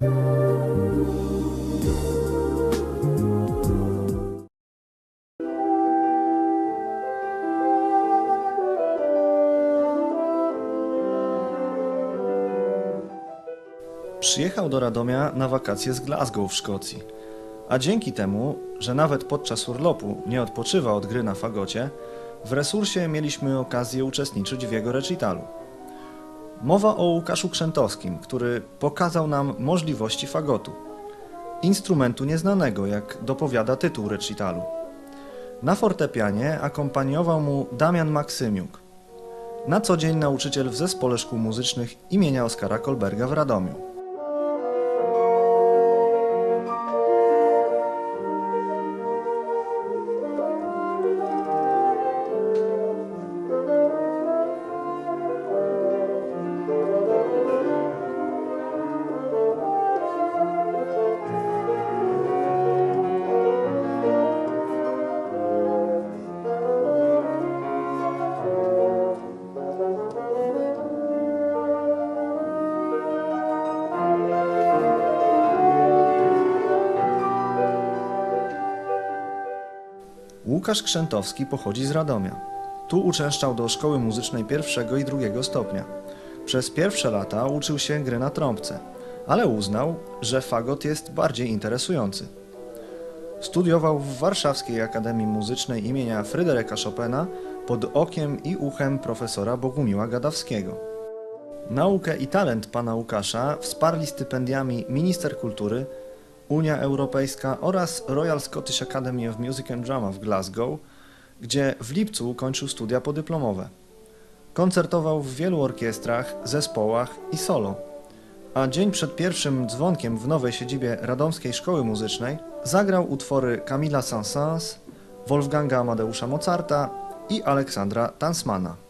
Przyjechał do Radomia na wakacje z Glasgow w Szkocji. A dzięki temu, że nawet podczas urlopu nie odpoczywa od gry na fagocie, w resursie mieliśmy okazję uczestniczyć w jego recitalu. Mowa o Łukaszu Krzętowskim, który pokazał nam możliwości fagotu. Instrumentu nieznanego, jak dopowiada tytuł recitalu. Na fortepianie akompaniował mu Damian Maksymiuk, na co dzień nauczyciel w Zespole Szkół Muzycznych imienia Oskara Kolberga w Radomiu. Łukasz Krzętowski pochodzi z Radomia. Tu uczęszczał do szkoły muzycznej pierwszego i drugiego stopnia. Przez pierwsze lata uczył się gry na trąbce, ale uznał, że fagot jest bardziej interesujący. Studiował w Warszawskiej Akademii Muzycznej imienia Fryderyka Chopina pod okiem i uchem profesora Bogumiła Gadawskiego. Naukę i talent pana Łukasza wsparli stypendiami Minister Kultury, Unia Europejska oraz Royal Scottish Academy of Music and Drama w Glasgow, gdzie w lipcu ukończył studia podyplomowe. Koncertował w wielu orkiestrach, zespołach i solo. A dzień przed pierwszym dzwonkiem w nowej siedzibie Radomskiej Szkoły Muzycznej zagrał utwory Kamila Saint-Saëns, Wolfganga Amadeusza Mozarta i Aleksandra Tansmana.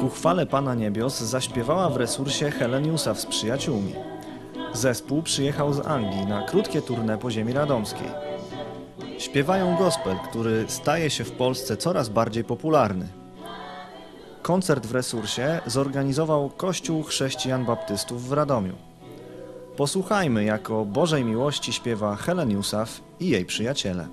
Ku chwale Pana Niebios zaśpiewała w resursie Helen Jusaw z przyjaciółmi. Zespół przyjechał z Anglii na krótkie tournée po ziemi radomskiej. Śpiewają gospel, który staje się w Polsce coraz bardziej popularny. Koncert w resursie zorganizował Kościół Chrześcijan Baptystów w Radomiu. Posłuchajmy, jak o Bożej miłości śpiewa Helen Jusaw i jej przyjaciele.